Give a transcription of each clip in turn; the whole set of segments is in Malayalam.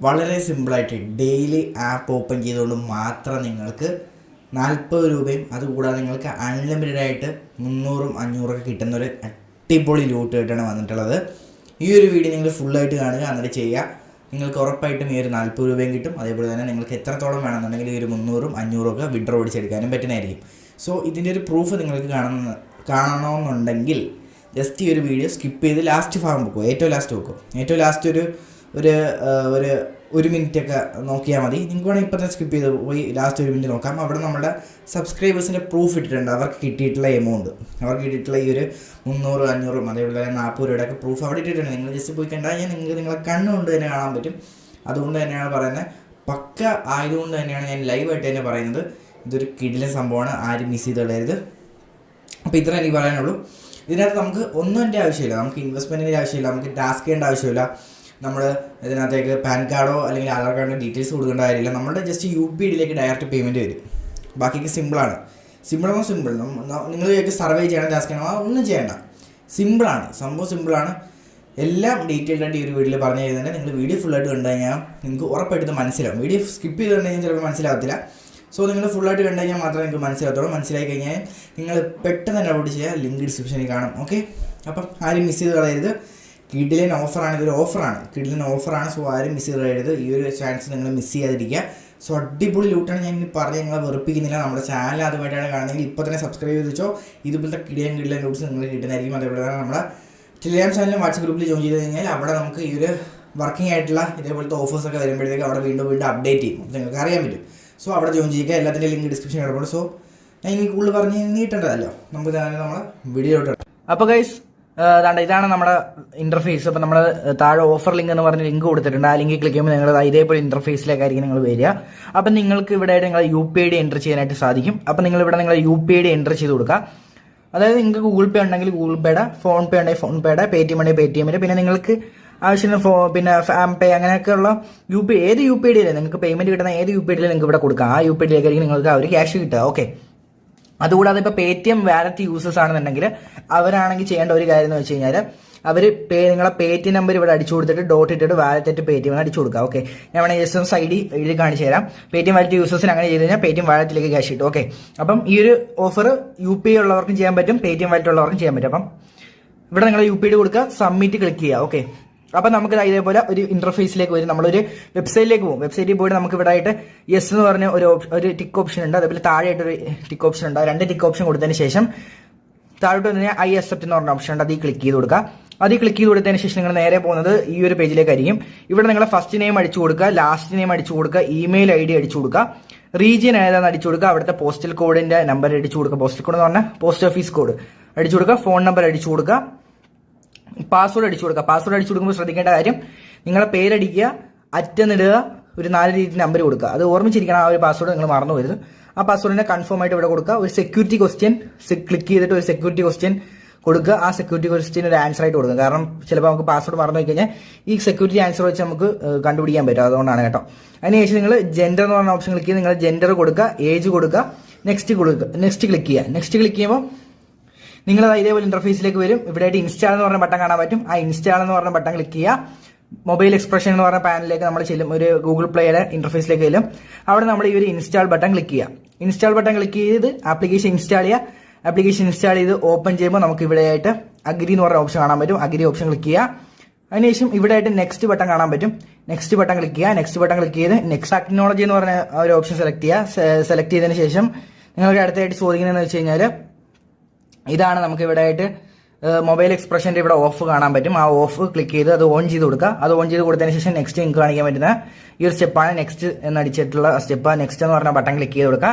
വളരെ സിമ്പിളായിട്ട് ഡെയിലി ആപ്പ് ഓപ്പൺ ചെയ്തുകൊണ്ട് മാത്രം നിങ്ങൾക്ക് നാൽപ്പത് രൂപയും അതുകൂടാതെ നിങ്ങൾക്ക് അൺലിമിറ്റഡ് ആയിട്ട് മുന്നൂറും അഞ്ഞൂറൊക്കെ കിട്ടുന്ന ഒരു അടിപൊളി ലൂട്ട് ആയിട്ടാണ് വന്നിട്ടുള്ളത്. ഈ ഒരു വീഡിയോ നിങ്ങൾ ഫുള്ളായിട്ട് കാണുക എന്നിട്ട് ചെയ്യുക. നിങ്ങൾക്ക് ഉറപ്പായിട്ടും ഈ ഒരു നാൽപ്പത് രൂപയും കിട്ടും. അതേപോലെ തന്നെ നിങ്ങൾക്ക് എത്രത്തോളം വേണമെന്നുണ്ടെങ്കിൽ ഈ ഒരു മുന്നൂറും അഞ്ഞൂറും ഒക്കെ വിഡ്രോ അടിച്ചെടുക്കാനും പറ്റുന്നതായിരിക്കും. സോ ഇതിന്റെ ഒരു പ്രൂഫ് നിങ്ങൾക്ക് കാണുന്ന കാണണമെന്നുണ്ടെങ്കിൽ ജസ്റ്റ് ഈ ഒരു വീഡിയോ സ്കിപ്പ് ചെയ്ത് ലാസ്റ്റ് ഭാഗം വെക്കുക. ഏറ്റവും ലാസ്റ്റ് വെക്കും ഏറ്റവും ലാസ്റ്റ് ഒരു ഒരു ഒരു ഒരു മിനിറ്റ് ഒക്കെ നോക്കിയാൽ മതി. നിങ്ങൾക്ക് വേണമെങ്കിൽ ഇപ്പം തന്നെ സ്കിപ്പ് ചെയ്ത് പോയി ലാസ്റ്റ് ഒരു മിനിറ്റ് നോക്കാം. അവിടെ നമ്മുടെ സബ്സ്ക്രൈബേഴ്സിന്റെ പ്രൂഫ് ഇട്ടിട്ടുണ്ട്. അവർക്ക് കിട്ടിയിട്ടുള്ള എമൗണ്ട് അവർക്ക് കിട്ടിയിട്ടുള്ള ഈ ഒരു മുന്നൂറ് അഞ്ഞൂറും അതേപോലെ നാൽപ്പത് രൂപയുടെ ഒക്കെ പ്രൂഫ് അവിടെ ഇട്ടിട്ടുണ്ട്. നിങ്ങൾ ജസ്റ്റ് പോയി കണ്ടാൽ ഞാൻ നിങ്ങൾക്ക് നിങ്ങളെ കണ്ണുകൊണ്ട് തന്നെ കാണാൻ പറ്റും. അതുകൊണ്ട് തന്നെയാണ് പറയുന്നത്. പക്ക ആയതുകൊണ്ട് തന്നെയാണ് ഞാൻ ലൈവായിട്ട് തന്നെ പറയുന്നത്. ഇതൊരു കിടിലൻ സംഭവമാണ്. ആരും മിസ് ചെയ്ത് കളയരുത്. അപ്പോൾ ഇത്ര എനിക്ക് പറയാനുള്ളൂ. ഇതിനകത്ത് നമുക്ക് ഒന്നും എന്റെ ആവശ്യമില്ല. നമുക്ക് ഇൻവെസ്റ്റ്മെന്റിന്റെ ആവശ്യമില്ല. നമുക്ക് ടാസ്ക് ചെയ്യേണ്ട ആവശ്യമില്ല. നമ്മൾ ഇതിനകത്തേക്ക് പാൻ കാർഡോ അല്ലെങ്കിൽ ആധാർ കാർഡിന്റെ ഡീറ്റെയിൽസ് കൊടുക്കേണ്ട കാര്യമില്ല. നമ്മുടെ ജസ്റ്റ് യു പി ഐഡിയിലേക്ക് ഡയറക്റ്റ് പേയ്മെന്റ് വരും. ബാക്കിയൊക്കെ സിമ്പിളാണ് സിമ്പിളാണോ സിമ്പിൾ നിങ്ങൾ സർവേ ചെയ്യണം ടാസ്ക് ചെയ്യണം. ഒന്നും ചെയ്യണ്ട. സിമ്പിളാണ് സംഭവം സിമ്പിളാണ് എല്ലാം ഡീറ്റെയിൽഡ് ആയിട്ട് ഈ ഒരു വീഡിയോയിൽ പറഞ്ഞു കഴിഞ്ഞാൽ നിങ്ങൾ വീഡിയോ ഫുള്ളായിട്ട് കണ്ടു കഴിഞ്ഞാൽ നിങ്ങൾക്ക് ഉറപ്പായിട്ട് മനസ്സിലാവും. വീഡിയോ സ്കിപ്പ് ചെയ്ത് കണ്ടു കഴിഞ്ഞാൽ ചിലപ്പോൾ മനസ്സിലാവത്തില്ല. സോ നിങ്ങൾ ഫുള്ളായിട്ട് കണ്ടു കഴിഞ്ഞാൽ മാത്രമേ നിങ്ങൾക്ക് മനസ്സിലാകത്തുള്ളൂ മനസ്സിലായി കഴിഞ്ഞാൽ നിങ്ങൾ പെട്ടെന്ന് തന്നെ അപ്ലോഡ് ചെയ്യുക. ലിങ്ക് ഡിസ്ക്രിപ്ഷനിൽ കാണാം. ഓക്കെ അപ്പം ആരും മിസ് ചെയ്ത് കളയരുത്. കിഡിലൻ ഓഫറാണ് ഇതൊരു ഓഫറാണ്. കിഡിലൻ ഓഫറാണ് സോ ആരും മിസ് ചെയ്തത് ഈ ഒരു ചാൻസ് നിങ്ങൾ മിസ് ചെയ്യാതിരിക്കുക. സോ അടിപൊളി ലൂട്ടാണ് ഞാൻ പറഞ്ഞ് നിങ്ങളെ വെറുപ്പിക്കുന്നില്ല. നമ്മുടെ ചാനൽ ആദ്യമായിട്ടാണ് കാണുന്നതെങ്കിൽ ഇപ്പോൾ തന്നെ സബ്സ്ക്രൈബ് ചെയ്ത് വെച്ചോ. ഇതുപോലത്തെ കിടിലൻ കിടിലൻ ലൂട്ട്സ് നിങ്ങൾ കിട്ടുന്നതായിരിക്കും. അതേപോലെ തന്നെ നമ്മുടെ ടെലിഗ്രാം ചാനലും വാട്സപ്പ് ഗ്രൂപ്പിൽ ജോയിൻ ചെയ്ത് കഴിഞ്ഞാൽ അവിടെ നമുക്ക് ഈ ഒരു വർക്കിംഗ് ആയിട്ടുള്ള ഇതേപോലത്തെ ഓഫേഴ്സ് ഒക്കെ വരുമ്പോഴത്തേക്ക് അവിടെ വീണ്ടും വീണ്ടും അപ്ഡേറ്റ് ചെയ്യും. നിങ്ങൾക്ക് അറിയാൻ പറ്റും. സോ അവിടെ ജോയിൻ ചെയ്യുക. എല്ലാത്തിന്റെ ലിങ്ക് ഡിസ്ക്രിപ്ഷൻ കിടപ്പുണ്ട് സോ ഞാൻ ഇനി കൂടുതൽ പറഞ്ഞ് നീട്ടേണ്ടതല്ലോ. നമുക്ക് തന്നെ നമ്മളെ വീഡിയോ അപ്പോൾ ഗൈസ് അതാണ്ട് ഇതാണ് നമ്മുടെ ഇന്റർഫേസ് അപ്പോൾ നമ്മൾ താഴെ ഓഫർ ലിങ്ക് എന്ന് പറഞ്ഞ ലിങ്ക് കൊടുത്തിട്ടുണ്ട്. ആ ലിങ്കിൽ ക്ലിക്ക് ചെയ്യുമ്പോൾ നിങ്ങൾ ഇതേപോലെ ഇന്റർഫേസിലേക്കായിരിക്കും നിങ്ങൾ വരിക. അപ്പം നിങ്ങൾക്ക് ഇവിടെ നിങ്ങൾ U P I D enter ചെയ്യാനായിട്ട് സാധിക്കും. അപ്പം നിങ്ങൾ ഇവിടെ നിങ്ങൾ U P I D enter ചെയ്ത് കൊടുക്കുക. അതായത് നിങ്ങൾക്ക് ഗൂഗിൾ പേ ഉണ്ടെങ്കിൽ ഗൂഗിൾ പേയുടെ ഫോൺ പേ ഉണ്ടെങ്കിൽ ഫോൺ പേയുടെ പേ ടി എം ഉണ്ടെങ്കിൽ പേ ടി എമ്മിന്റെ പിന്നെ നിങ്ങൾക്ക് ആവശ്യമുള്ള ഫോ പിന്നെ പേ അങ്ങനെയൊക്കെയുള്ള യു പി ഏത് യു പി ഐ ഡിയിലും നിങ്ങൾക്ക് പേയ്മെന്റ് കിട്ടുന്ന ഏത് യു പി ഐ ഡിയിലും നിങ്ങൾക്ക് ഇവിടെ കൊടുക്കാം. ആ യു പി ഐ ഡിയിലേക്കായിരിക്കും നിങ്ങൾക്ക് ആ ഒരു ക്യാഷ് കിട്ടുക. ഓക്കെ അതുകൂടാതെ ഇപ്പോൾ Paytm wallet users ആണെന്നുണ്ടെങ്കിൽ അവരാണെങ്കിൽ ചെയ്യേണ്ട ഒരു കാര്യം എന്ന് വെച്ച് കഴിഞ്ഞാൽ അവർ പേ നിങ്ങളെ പേ ടി നമ്പർ ഇവിടെ അടിച്ചു കൊടുത്തിട്ട് ഡോട്ട് ഇട്ടിട്ട് വാലറ്റ് ആയിട്ട് പേ ടി എം അടിച്ചു കൊടുക്കുക. ഓക്കെ ഞാൻ വേണമെങ്കിൽ എസ് എസ് ഐ ഡി ഇതിൽ കാണിച്ചു തരാം. പേ ടി എം വാലറ്റ് യൂസേഴ്സിന് അങ്ങനെ ചെയ്ത് കഴിഞ്ഞാൽ പേ ടി എം വാലറ്റിലേക്ക് ക്യാഷ് കിട്ടും. ഓക്കെ അപ്പം ഈ ഒരു ഓഫർ യു പി ഉള്ളവർക്കും ചെയ്യാൻ പറ്റും പേ ടി എം വാലറ്റ് ഉള്ളവർക്കും ചെയ്യാൻ പറ്റും. അപ്പം ഇവിടെ നിങ്ങൾ യു പി ഐ കൊടുക്കുക സബ്മിറ്റ് ക്ലിക്ക് ചെയ്യുക. ഓക്കെ അപ്പം നമുക്ക് ഇതേപോലെ ഒരു ഇന്റർഫേസിലേക്ക് വരും. നമ്മളൊരു വെബ്സൈറ്റിലേക്ക് പോകും. വെബ്സൈറ്റിൽ പോയിട്ട് നമുക്ക് ഇവിടെ ആയിട്ട് യെസ് എന്ന് പറഞ്ഞ ഒരു ഒരു ടിക്ക് ഓപ്ഷൻ ഉണ്ട്. അതേപോലെ താഴെയായിട്ട് ഒരു ടിക്ക് ഓപ്ഷൻ ഉണ്ട്. രണ്ട് ടിക്ക് ഓപ്ഷൻ കൊടുത്തതിന് ശേഷം താഴോട്ട് വന്നു കഴിഞ്ഞാൽ ഐ അക്സെപ്റ്റ് എന്ന് പറഞ്ഞ ഓപ്ഷൻ ഉണ്ട്. അതിൽ ക്ലിക്ക് ചെയ്ത് കൊടുക്കുക. അതിൽ ക്ലിക്ക് ചെയ്ത് കൊടുത്തതിന് ശേഷം നിങ്ങൾ നേരെ പോകുന്നത് ഈ ഒരു പേജിലേക്കായിരിക്കും ഇവിടെ നിങ്ങൾ ഫസ്റ്റ് നെയിം അടിച്ചു കൊടുക്കുക ലാസ്റ്റ് നെയിം അടിച്ചു കൊടുക്കുക ഇമെയിൽ ഐ ഡി അടിച്ചു കൊടുക്കുക. റീജിയൻ ഏതാണെന്ന് അടിച്ചു കൊടുക്കുക. അവിടുത്തെ പോസ്റ്റൽ കോഡിന്റെ നമ്പർ അടിച്ചു കൊടുക്കുക. പോസ്റ്റൽ കോഡ് എന്ന് പറഞ്ഞാൽ പോസ്റ്റ് ഓഫീസ് കോഡ് അടിച്ചു കൊടുക്കുക. ഫോൺ നമ്പർ അടിച്ചു കൊടുക്കുക. പാസ്വേഡ് അടിച്ചു കൊടുക്കുക. പാസ്വേഡ് അടിച്ചു കൊടുക്കുമ്പോൾ ശ്രദ്ധിക്കേണ്ട കാര്യം നിങ്ങളെ പേരടിക്കുക അറ്റന്നിടുക ഒരു നാല് രീതി നമ്പർ കൊടുക്കുക. അത് ഓർമ്മിച്ചിരിക്കണം ആ ഒരു പാസ്വേഡ് നിങ്ങൾ മറന്നു പോയത് ആ പാസ്വേഡിനെ കൺഫേം ആയിട്ട് ഇവിടെ കൊടുക്കുക. ഒരു സെക്യൂരിറ്റി ക്വസ്റ്റ്യൻ ക്ലിക്ക് ചെയ്തിട്ട് ഒരു സെക്യൂരിറ്റി ക്വസ്റ്റ്യൻ കൊടുക്കുക. ആ സെക്യൂരിറ്റി ക്വസ്റ്റ്യൻ ഒരു ആൻസർ ആയിട്ട് കൊടുക്കുക. കാരണം ചിലപ്പോൾ നമുക്ക് പാസ്വേഡ് മറന്നു കഴിഞ്ഞാൽ ഈ സെക്യൂരിറ്റി ആൻസർ വെച്ച് നമുക്ക് കണ്ടുപിടിക്കാൻ പറ്റും. അതുകൊണ്ടാണ് കേട്ടോ. അതിനുശേഷം നിങ്ങൾ ജെൻഡർ എന്ന് പറഞ്ഞ ഓപ്ഷൻ ക്ലിക്ക് ചെയ്ത് നിങ്ങൾ ജെൻഡർ കൊടുക്കുക ഏജ് കൊടുക്കുക നെക്സ്റ്റ് കൊടുക്കുക നെക്സ്റ്റ് ക്ലിക്ക് ചെയ്യുക. നെക്സ്റ്റ് ക്ലിക്ക് ചെയ്യുമ്പോൾ നിങ്ങൾ ഇതേപോലെ ഇന്റർഫേസിലേക്ക് വരും. ഇവിടെ ആയിട്ട് ഇൻസ്റ്റാൾ എന്ന് പറഞ്ഞ ബട്ടൺ കാണാൻ പറ്റും. ആ ഇൻസ്റ്റാൾ എന്ന് പറഞ്ഞ ബട്ടൺ ക്ലിക്ക് ചെയ്യുക. മൊബൈൽ എക്സ്പ്രഷൻ എന്ന് പറഞ്ഞ പാനലിലേക്ക് നമ്മൾ ചെല്ലും. ഒരു ഗൂഗിൾ പ്ലേയുടെ ഇന്റർഫേസിലേക്ക് ചെല്ലും. അവിടെ നമ്മൾ ഈ ഒരു ഇൻസ്റ്റാൾ ബട്ടൺ ക്ലിക്ക് ചെയ്യുക. ഇൻസ്റ്റാൾ ബട്ടൺ ക്ലിക്ക് ചെയ്ത് ആപ്ലിക്കേഷൻ ഇൻസ്റ്റാൾ ചെയ്യുക. ആപ്ലിക്കേഷൻ ഇൻസ്റ്റാൾ ചെയ്ത് ഓപ്പൺ ചെയ്യുമ്പോൾ നമുക്ക് ഇവിടെ ആയിട്ട് അഗ്രി എന്ന് പറഞ്ഞ ഓപ്ഷൻ കാണാൻ പറ്റും. അഗ്രി ഓപ്ഷൻ ക്ലിക്ക് ചെയ്യുക. അതിനുശേഷം ഇവിടെ ആയിട്ട് നെക്സ്റ്റ് ബട്ടൺ കാണാൻ പറ്റും. നെക്സ്റ്റ് ബട്ടൺ ക്ലിക്ക് ചെയ്യുക. നെക്സ്റ്റ് ബട്ടൺ ക്ലിക്ക് ചെയ്ത് നെക്സ്റ്റ് ടെക്നോളജി എന്ന് പറഞ്ഞ ഒരു ഓപ്ഷൻ സെലക്ട് ചെയ്യുക. സെലക്ട് ചെയ്തതിന് ശേഷം നിങ്ങൾക്ക് അടുത്തായിട്ട് ചോദിക്കുന്നതെന്ന് വെച്ച് കഴിഞ്ഞാൽ ഇതാണ് നമുക്ക് ഇവിടെ ആയിട്ട് മൊബൈൽ എക്സ്പ്രഷന്റെ ഇവിടെ ഓഫ് കാണാൻ പറ്റും. ആ ഓഫ് ക്ലിക്ക് ചെയ്ത് അത് ഓൺ ചെയ്ത് കൊടുക്കുക. അത് ഓൺ ചെയ്ത് കൊടുത്തതിന് ശേഷം നെക്സ്റ്റ് നിങ്ങൾക്ക് കാണിക്കാൻ പറ്റുന്ന ഈ ഒരു സ്റ്റെപ്പാണ് നെക്സ്റ്റ് എന്ന് എന്നടിച്ചിട്ടുള്ള സ്റ്റെപ്പ് നെക്സ്റ്റ് എന്ന് പറഞ്ഞ ബട്ടൺ ക്ലിക്ക് ചെയ്ത് കൊടുക്കുക.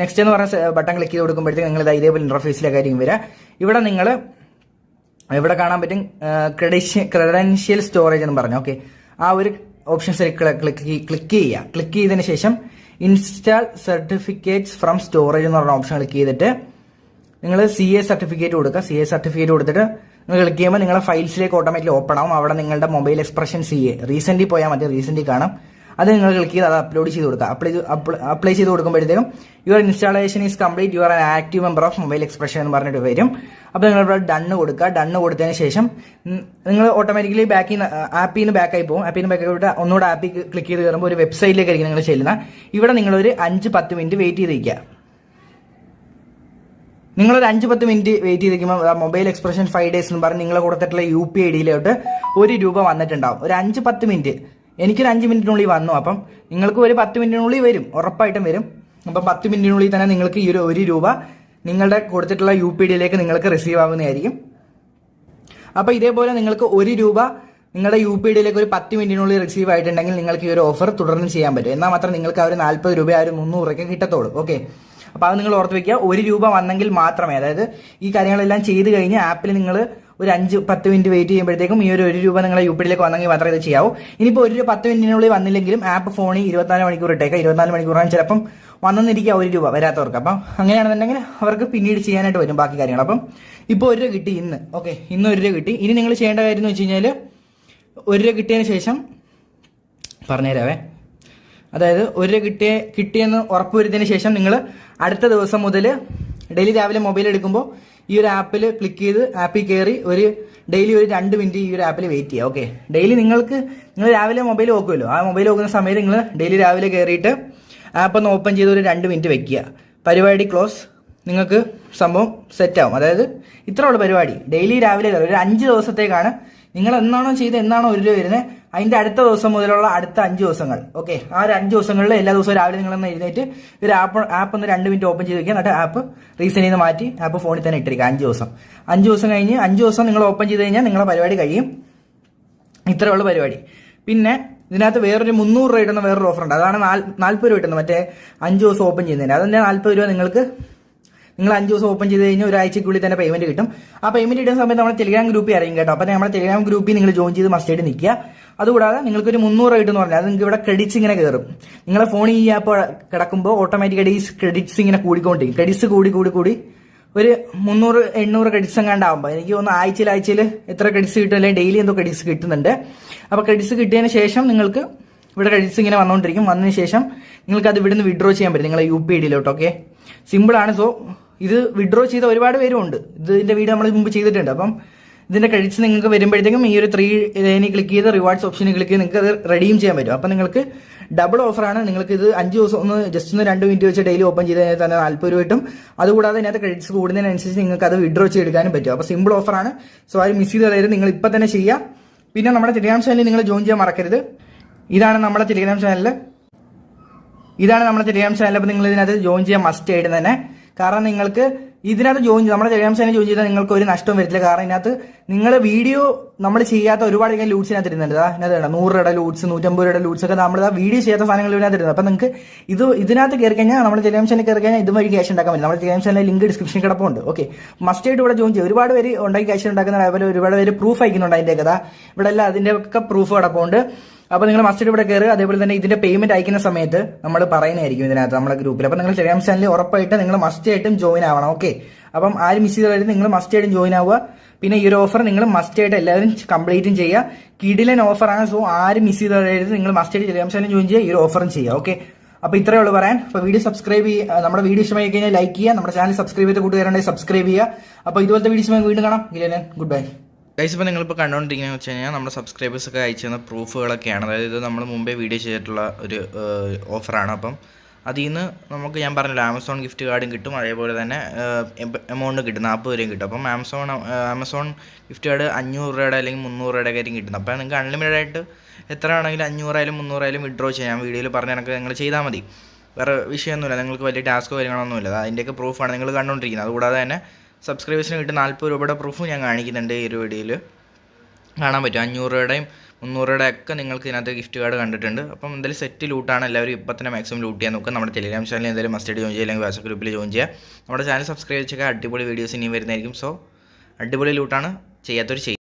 നെക്സ്റ്റ് എന്ന് പറഞ്ഞ ബട്ടൺ ക്ലിക്ക് ചെയ്ത് കൊടുക്കുമ്പോഴത്തേക്ക് നിങ്ങൾ ഇതേപോലെ കാര്യം വരിക. ഇവിടെ നിങ്ങൾ ഇവിടെ കാണാൻ പറ്റും ക്രെഡിഷ്യൽ ക്രെഡൻഷ്യൽ സ്റ്റോറേജ് എന്ന് പറഞ്ഞു. ഓക്കെ ആ ഒരു ഓപ്ഷൻസ് ക്ലിക്ക് ക്ലിക്ക് ചെയ്യുക. ക്ലിക്ക് ചെയ്തതിന് ശേഷം ഇൻസ്റ്റാൾ സർട്ടിഫിക്കറ്റ്സ് ഫ്രം സ്റ്റോറേജ് എന്ന് പറഞ്ഞ ഓപ്ഷൻ ക്ലിക്ക് ചെയ്തിട്ട് നിങ്ങൾ സി എ സർട്ടിഫിക്കറ്റ് കൊടുക്കുക സി എ സർട്ടിഫിക്കറ്റ് കൊടുത്തിട്ട് നിങ്ങൾ ക്ലിക്ക് ചെയ്യുമ്പോൾ നിങ്ങളുടെ ഫയൽസിലേക്ക് ഓട്ടോമാറ്റിക്കലി ഓപ്പൺ ആവും. അവിടെ നിങ്ങളുടെ mobile expression C A recent പോയാൽ മതി. റീസെന്റ് കാണാം. അത് നിങ്ങൾ ക്ലിക്ക് ചെയ്ത് അത് അപ്ലോഡ് ചെയ്ത് കൊടുക്കുക അപ്ലൈ അപ്ലൈ ചെയ്ത് കൊടുക്കുമ്പോഴത്തേക്കും your installation is complete you're an active member of mobile expression എന്ന് പറഞ്ഞിട്ട് വരും അപ്പോൾ നിങ്ങൾ ഇവിടെ ഡണ്ണ് കൊടുക്കുക ഡണ്ണ് കൊടുത്തതിന് ശേഷം നിങ്ങൾ ഓട്ടോമാറ്റിക്കലി ബാക്കിൽ നിന്ന് ആപ്പിൽ നിന്ന് ബാക്കായി പോകും. ആപ്പിൽ നിന്ന് ബാക്കായി പോയിട്ട് ഒന്നുകൂടെ ആപ്പിൽ ക്ലിക്ക് ചെയ്ത് കയറുമ്പോൾ ഒരു വെബ്സൈറ്റിലേക്കായിരിക്കും നിങ്ങൾ ചെല്ലുന്നത്. ഇവിടെ നിങ്ങളൊരു അഞ്ച് പത്ത് മിനിറ്റ് വെയിറ്റ് ചെയ്തിരിക്കുക. നിങ്ങളൊരു അഞ്ച് പത്ത് മിനിറ്റ് വെയിറ്റ് ചെയ്തിരിക്കുമ്പോൾ മൊബൈൽ എക്സ്പ്രഷൻ ഫൈവ് ഡേയ്സ് എന്ന് പറഞ്ഞ് നിങ്ങൾ കൊടുത്തിട്ടുള്ള യു പി ഐ ഡിയിലോട്ട് ഒരു രൂപ വന്നിട്ടുണ്ടാവും. ഒരു അഞ്ച് പത്ത് മിനിറ്റ്. എനിക്കൊരു അഞ്ച് മിനിറ്റിനുള്ളിൽ വന്നു. അപ്പം നിങ്ങൾക്ക് ഒരു പത്ത് മിനിറ്റിനുള്ളിൽ വരും. ഉറപ്പായിട്ടും വരും. അപ്പം പത്ത് മിനിറ്റിനുള്ളിൽ തന്നെ നിങ്ങൾക്ക് ഈ ഒരു ഒരു രൂപ നിങ്ങളുടെ കൊടുത്തിട്ടുള്ള യു പി ഡിയിലേക്ക് നിങ്ങൾക്ക് റിസീവ് ആവുന്നതായിരിക്കും. അപ്പോൾ ഇതേപോലെ നിങ്ങൾക്ക് ഒരു രൂപ നിങ്ങളുടെ യു പി ഡിയിലേക്ക് ഒരു പത്ത് മിനിറ്റിനുള്ളിൽ റിസീവ് ആയിട്ടുണ്ടെങ്കിൽ നിങ്ങൾക്ക് ഈ ഒരു ഓഫർ തുടർന്ന് ചെയ്യാൻ പറ്റും. എന്നാൽ മാത്രം നിങ്ങൾക്ക് ആ ഒരു നാൽപ്പത് രൂപ ആ ഒരു മുന്നൂറ് രൂപയ്ക്ക് കിട്ടത്തുള്ളൂ. ഓക്കെ അപ്പോൾ അത് നിങ്ങൾ ഓർത്ത് വെക്കുക. ഒരു രൂപ വന്നെങ്കിൽ മാത്രമേ അതായത് ഈ കാര്യങ്ങളെല്ലാം ചെയ്ത് കഴിഞ്ഞ് ആപ്പിൽ നിങ്ങൾ ഒരു അഞ്ച് പത്ത് മിനിറ്റ് വെയിറ്റ് ചെയ്യുമ്പോഴത്തേക്കും ഈ ഒരു ഒരു രൂപ നിങ്ങളെ യു പി ഡിയിലേക്ക് വന്നെങ്കിൽ മാത്രമേ ഇത് ചെയ്യാവൂ. ഇനിയിപ്പോൾ ഒരു പത്ത് മിനിറ്റിനുള്ളിൽ വന്നില്ലെങ്കിലും ആപ്പ് ഫോണിൽ ഇരുപത്തിനാല് മണിക്കൂർ ഇട്ടേക്കാം. ഇരുപത്തിനാല് മണിക്കൂറാണ് ചിലപ്പം വന്നെന്നിരിക്കുക ഒരു രൂപ വരാത്തവർക്ക്. അപ്പം അങ്ങനെയാണെന്നുണ്ടെങ്കിൽ അവർക്ക് പിന്നീട് ചെയ്യാനായിട്ട് വരും ബാക്കി കാര്യങ്ങൾ. അപ്പം ഇപ്പോൾ ഒരു രൂപ കിട്ടി ഇന്ന്. ഓക്കെ ഇന്ന് ഒരു രൂപ കിട്ടി. ഇനി നിങ്ങൾ ചെയ്യേണ്ട കാര്യം എന്ന് വെച്ച് കഴിഞ്ഞാൽ ഒരു രൂപ കിട്ടിയതിന് ശേഷം പറഞ്ഞുതരാവേ. അതായത് ഒരു രൂപ കിട്ടിയ കിട്ടിയെന്ന് ഉറപ്പ് വരുത്തിയതിന് ശേഷം നിങ്ങൾ അടുത്ത ദിവസം മുതൽ ഡെയിലി രാവിലെ മൊബൈൽ എടുക്കുമ്പോൾ ഈ ഒരു ആപ്പിൽ ക്ലിക്ക് ചെയ്ത് ആപ്പിൽ കയറി ഒരു ഡെയിലി ഒരു രണ്ട് മിനിറ്റ് ഈ ഒരു ആപ്പിൽ വെയിറ്റ് ചെയ്യുക ഓക്കെ ഡെയിലി നിങ്ങൾക്ക് നിങ്ങൾ രാവിലെ മൊബൈൽ നോക്കുമല്ലോ. ആ മൊബൈൽ നോക്കുന്ന സമയത്ത് നിങ്ങൾ ഡെയിലി രാവിലെ കയറിയിട്ട് ആപ്പ് ഒന്ന് ഓപ്പൺ ചെയ്ത് ഒരു രണ്ട് മിനിറ്റ് വെക്കുക. പരിപാടി ക്ലോസ് നിങ്ങൾക്ക് സംഭവം സെറ്റാവും അതായത് ഇത്രയുള്ള പരിപാടി. ഡെയിലി രാവിലെ ഒരു അഞ്ച് ദിവസത്തേക്കാണ്. നിങ്ങൾ എന്നാണോ ചെയ്ത് എന്നാണോ ഒരു രൂപ വരുന്നത് അതിന്റെ അടുത്ത ദിവസം മുതലുള്ള അടുത്ത അഞ്ച് ദിവസങ്ങൾ. ഓക്കെ ആ ഒരു അഞ്ച് ദിവസങ്ങളിൽ എല്ലാ ദിവസവും രാവിലെ നിങ്ങളൊന്ന് എഴുന്നേറ്റ് ഒരു ആപ്പ് ആപ്പ് ഒന്ന് രണ്ട് മിനിറ്റ് ഓപ്പൺ ചെയ്ത് വെക്കുക. എന്നിട്ട് ആപ്പ് റീസെന്റ് ചെയ്ത് മാറ്റി ആപ്പ് ഫോണിൽ തന്നെ ഇട്ടിരിക്കുക. അഞ്ച് ദിവസം. അഞ്ച് ദിവസം കഴിഞ്ഞ് അഞ്ച് ദിവസം നിങ്ങൾ ഓപ്പൺ ചെയ്ത് കഴിഞ്ഞാൽ നിങ്ങളുടെ പരിപാടി കഴിയും. ഇത്രയുള്ള പരിപാടി. പിന്നെ ഇതിനകത്ത് വേറൊരു മുന്നൂറ് രൂപ ഇടുന്ന വേറൊരു ഓഫർ ഉണ്ട്. അതാണ് നാൽപ്പത് രൂപ ഇടുന്നത്. മറ്റേ അഞ്ച് ദിവസം ഓപ്പൺ ചെയ്യുന്നതിന്. അതിന്റെ നാൽപ്പത് രൂപ നിങ്ങൾക്ക് നിങ്ങൾ അഞ്ച് ദിവസം ഓപ്പൺ ചെയ്ത് കഴിഞ്ഞാൽ ഒരാഴ്ചക്കുള്ളിൽ തന്നെ പേയ്മെന്റ് കിട്ടും. ആ പേയ്മെന്റ് ഇടുന്ന സമയത്ത് നമ്മുടെ ടെലിഗ്രാം ഗ്രൂപ്പിൽ അറിയും കേട്ടോ. അപ്പം നമ്മുടെ ടെലിഗ്രാം ഗ്രൂപ്പിൽ നിങ്ങൾ ജോയിൻ ചെയ്ത് മസ്റ്റ് ആയിട്ട് നിൽക്കുക. അതുകൂടാതെ നിങ്ങൾക്കൊരു മുന്നൂറ് കിട്ടും എന്ന് പറഞ്ഞാൽ അത് നിങ്ങൾക്ക് ഇവിടെ ക്രെഡിറ്റ്സ് ഇങ്ങനെ കയറും നിങ്ങളെ ഫോണിൽ ഈ ആപ്പ് കിടക്കുമ്പോൾ ഓട്ടോമാറ്റിക്കായിട്ട് ഈ ക്രെഡിറ്റ്സ് ഇങ്ങനെ കൂടിക്കൊണ്ടിരിക്കും. ക്രെഡിറ്റ്സ് കൂടി കൂടി കൂടി ഒരു മുന്നൂറ് എണ്ണൂറ് ക്രെഡിറ്റ്സ് എങ്ങാണ്ടാവുമ്പോൾ എനിക്ക് ഒന്ന് ആഴ്ചയിൽ ആഴ്ചയിൽ എത്ര ക്രെഡിറ്റ്സ് കിട്ടും? അല്ലെങ്കിൽ ഡെയിലി എന്തോ ക്രെഡിറ്റ്സ് കിട്ടുന്നുണ്ട്. അപ്പോൾ ക്രെഡിറ്റ്സ് കിട്ടിയതിന് ശേഷം നിങ്ങൾക്ക് ഇവിടെ ക്രെഡിറ്റ്സ് ഇങ്ങനെ വന്നുകൊണ്ടിരിക്കും വന്നതിന് ശേഷം നിങ്ങൾക്ക് അത് ഇവിടുന്ന് വിഡ്രോ ചെയ്യാൻ പറ്റും. നിങ്ങളെ യു പി ഐ ഡിയിലോട്ട് ഓക്കെ സിമ്പിളാണ് സോ ഇത് വിഡ്രോ ചെയ്ത ഒരുപാട് പേരുണ്ട് ഇതിന്റെ വീഡിയോ നമ്മൾ മുമ്പ് ചെയ്തിട്ടുണ്ട്. അപ്പം ഇതിന്റെ ക്രെഡിറ്റ്സ് നിങ്ങൾക്ക് വരുമ്പോഴത്തേക്കും ഈ ഒരു ത്രീ ഇതിന് ക്ലിക്ക് ചെയ്ത് റിവാർഡ്സ് ഓപ്ഷനിൽ ക്ലിക്ക് ചെയ്ത് നിങ്ങൾക്ക് അത് റെഡീം ചെയ്യാൻ പറ്റും. അപ്പം നിങ്ങൾക്ക് ഡബിൾ ഓഫറാണ് നിങ്ങൾക്ക് ഇത് അഞ്ച് ദിവസം ഒന്ന് ജസ്റ്റ് ഒന്ന് രണ്ട് മിനിറ്റ് വെച്ച് ഡെയിലി ഓപ്പൺ ചെയ്ത് കഴിഞ്ഞാൽ തന്നെ നാൽപ്പത് രൂപ കിട്ടും. അതുകൂടാതെ ഇതിനകത്ത് ക്രെഡിറ്റ്സ് കൂടുന്നതിനനുസരിച്ച് നിങ്ങൾക്ക് അത് വിഡ്രോ ചെയ്തെടുക്കാനും പറ്റും. അപ്പോൾ സിമ്പിൾ ഓഫറാണ് സോ ആരും മിസ് ചെയ്ത് നിങ്ങൾ ഇപ്പം തന്നെ ചെയ്യുക പിന്നെ നമ്മുടെ ടെലിഗ്രാം ചാനലിൽ നിങ്ങൾ ജോയിൻ ചെയ്യാൻ മറക്കരുത്. ഇതാണ് നമ്മുടെ ടെലിഗ്രാം ചാനൽ ഇതാണ് നമ്മുടെ ടെലിഗ്രാം ചാനൽ അപ്പോൾ നിങ്ങൾ ഇതിനകത്ത് ജോയിൻ ചെയ്യാൻ മസ്റ്റ് ആയിട്ട് തന്നെ. കാരണം നിങ്ങൾക്ക് ഇതിനകത്ത് ജോയിൻ നമ്മുടെ ടെലിഗ്രാം ചാനൽ ജോയിൻ ചെയ്താൽ നിങ്ങൾക്ക് ഒരു നഷ്ടവും വരില്ല. കാരണം ഇതിനകത്ത് നിങ്ങൾ വീഡിയോ നമ്മൾ ചെയ്യാത്ത ഒരുപാട് കാര്യം ലൂട്ട്സിനകത്ത് ഇരുന്നുണ്ട് അതാ ഇതിനകത്ത് വേണം നൂറ് രൂപയുടെ ലൂട്ട്സ് നൂറ്റമ്പത് രൂപയുടെ ലൂട്ട്സ് ഒക്കെ നമ്മൾ വീഡിയോ ചെയ്യാത്ത സാധനങ്ങൾ ഇതിനകത്ത് ഇരുന്നത് അപ്പം നിങ്ങൾക്ക് ഇത് ഇതിനകത്ത് കയറി കഴിഞ്ഞാൽ നമ്മുടെ ടെലിഗ്രാം ചാനൽ കയറി കഴിഞ്ഞാൽ ഇതുവഴി ക്യാഷ് ഉണ്ടാക്കാൻ പറ്റും നമ്മുടെ ടെലിഗ്രാം ചാനൽ ലിങ്ക് ഡിസ്ക്രിപ്ഷൻ കിടപ്പുണ്ട്. ഓക്കെ മസ്റ്റ് ആയിട്ട് ഇവിടെ ജോയിൻ ചെയ്യും. ഒരുപാട് പേര് ഉണ്ടാക്കി ക്യാഷ് ഉണ്ടാക്കുന്ന അതുപോലെ ഒരുപാട് പേര് പ്രൂഫ് അയക്കുന്നുണ്ട് അതിന്റെ കഥ ഇവിടെ എല്ലാം അതിന്റെ ഒക്കെ പ്രൂഫ് കിടപ്പുണ്ട്. അപ്പോൾ നിങ്ങൾ മസ്റ്റ് ഇവിടെ കയറുക അതേപോലെ തന്നെ ഇതിന്റെ പേയ്മെന്റ് അയക്കുന്ന സമയത്ത് നമ്മൾ പറയുന്നതായിരിക്കും ഇതിനകത്ത് നമ്മുടെ ഗ്രൂപ്പിൽ അപ്പോൾ നിങ്ങൾ ടെലിഗ്രാം ചാനലിൽ ഉറപ്പായിട്ട് നിങ്ങൾ മസ്റ്റ് ആയിട്ടും ജോയിൻ ആവണം ഓക്കെ അപ്പം ആരും മിസ് ചെയ്താലും നിങ്ങൾ മസ്റ്റ് ആയിട്ടും ജോയിൻ ആവുക. പിന്നെ ഈ ഒരു ഓഫർ നിങ്ങൾ മസ്റ്റ് ആയിട്ട് എല്ലാവരും കംപ്ലീറ്റും ചെയ്യുക. കിടിലൻ ഓഫറാണ് സോ ആരും മിസ് ചെയ്താലും നിങ്ങൾ മസ്റ്റ് ആയിട്ട് ടെലിഗ്രാം ചാനൽ ജോയിൻ ചെയ്യുക ഈ ഒരു ഓഫറും ചെയ്യുക ഓക്കെ അപ്പോൾ ഇത്രയേ ഉള്ളൂ പറയാൻ. അപ്പോൾ വീഡിയോ സബ്സ്ക്രൈബ് ചെയ്യുക നമ്മുടെ വീഡിയോ ഇഷ്ടമായി കഴിഞ്ഞാൽ ലൈക്ക് ചെയ്യുക. നമ്മുടെ ചാനൽ സബ്സ്ക്രൈബ് ചെയ്ത് കൂട്ടുകാരുണ്ടെങ്കിൽ സബ്സ്ക്രൈബ് ചെയ്യുക. അപ്പോൾ ഇതുപോലത്തെ വീഡിയോസ് വീണ്ടും കാണാം. ഗുഡ് ബൈ ഗൈസ് ഇപ്പോൾ നിങ്ങളിപ്പോൾ കണ്ടുകൊണ്ടിരിക്കുന്നത് വെച്ച് കഴിഞ്ഞാൽ നമ്മുടെ സബ്സ്ക്രൈബേഴ്സൊക്കെ അയച്ചു തന്ന പ്രൂഫുകളൊക്കെയാണ്. അതായത് ഇത് നമ്മൾ മുമ്പേ വീഡിയോ ചെയ്തിട്ടുള്ള ഒരു ഓഫറാണ് അപ്പം അതിൽ നിന്ന് നമുക്ക് ഞാൻ പറഞ്ഞല്ലോ ആമസോൺ ഗിഫ്റ്റ് കാർഡും കിട്ടും. അതേപോലെ തന്നെ എമൗണ്ട് കിട്ടും. നാൽപ്പത് രൂപയും കിട്ടും. അപ്പം ആമസോൺ ആമസോൺ ഗിഫ്റ്റ് കാർഡ് അഞ്ഞൂറ് രൂപയുടെ അല്ലെങ്കിൽ മുന്നൂറ് രൂപയുടെ കാര്യം കിട്ടുന്നത്. അപ്പോൾ നിങ്ങൾക്ക് അൺലിമിറ്റഡ് ആയിട്ട് എത്ര ആണെങ്കിലും അഞ്ഞൂറായാലും മുന്നൂറായാലും വിഡ്രോ ചെയ്യാം. വീഡിയോയിൽ പറഞ്ഞ കണക്ക് നിങ്ങൾ ചെയ്താൽ മതി. വേറെ വിഷയമൊന്നുമില്ല. നിങ്ങൾക്ക് വലിയ ടാസ്കോ കാര്യങ്ങളൊന്നുമില്ല. അതിന്റെയൊക്കെ പ്രൂഫാണ് നിങ്ങൾ കണ്ടുകൊണ്ടിരിക്കുന്നത് അതുകൂടാതെ തന്നെ സബ്സ്ക്രൈബേഴ്സിന് കിട്ടുന്ന നാൽപ്പത് രൂപയുടെ പ്രൂഫും ഞാൻ കാണിക്കുന്നുണ്ട് ഈ ഒരു വീഡിയോയിൽ കാണാൻ പറ്റും. അഞ്ഞൂറ് രൂപയുടെയും മുന്നൂറ് രൂപയുടെ ഒക്കെ നിങ്ങൾക്ക് ഇതിനകത്ത് ഗിഫ്റ്റ് കാർഡ് കണ്ടിട്ടുണ്ട്. അപ്പം എന്തായാലും സെറ്റ് ലൂട്ടാണ് എല്ലാവരും ഇപ്പം തന്നെ മാക്സിമം ലൂട്ട് ചെയ്യാൻ നോക്കുക. നമ്മുടെ ടെലിഗ്രാം ചാനലിൽ എന്തായാലും മസ്റ്റ് ജോയിൻ ചെയ്യുക. അല്ലെങ്കിൽ വാട്സപ്പ് ഗ്രൂപ്പിൽ ജോയിൻ ചെയ്യുക. നമ്മുടെ ചാനൽ സബ്സ്ക്രൈബ് ചെയ്യുക അടിപൊളി വീഡിയോസ് ഇനിയും വരുന്നതായിരിക്കും. സോ അടിപൊളി ലൂട്ടാണ് ചെയ്യാത്തൊരു ചെയ്യും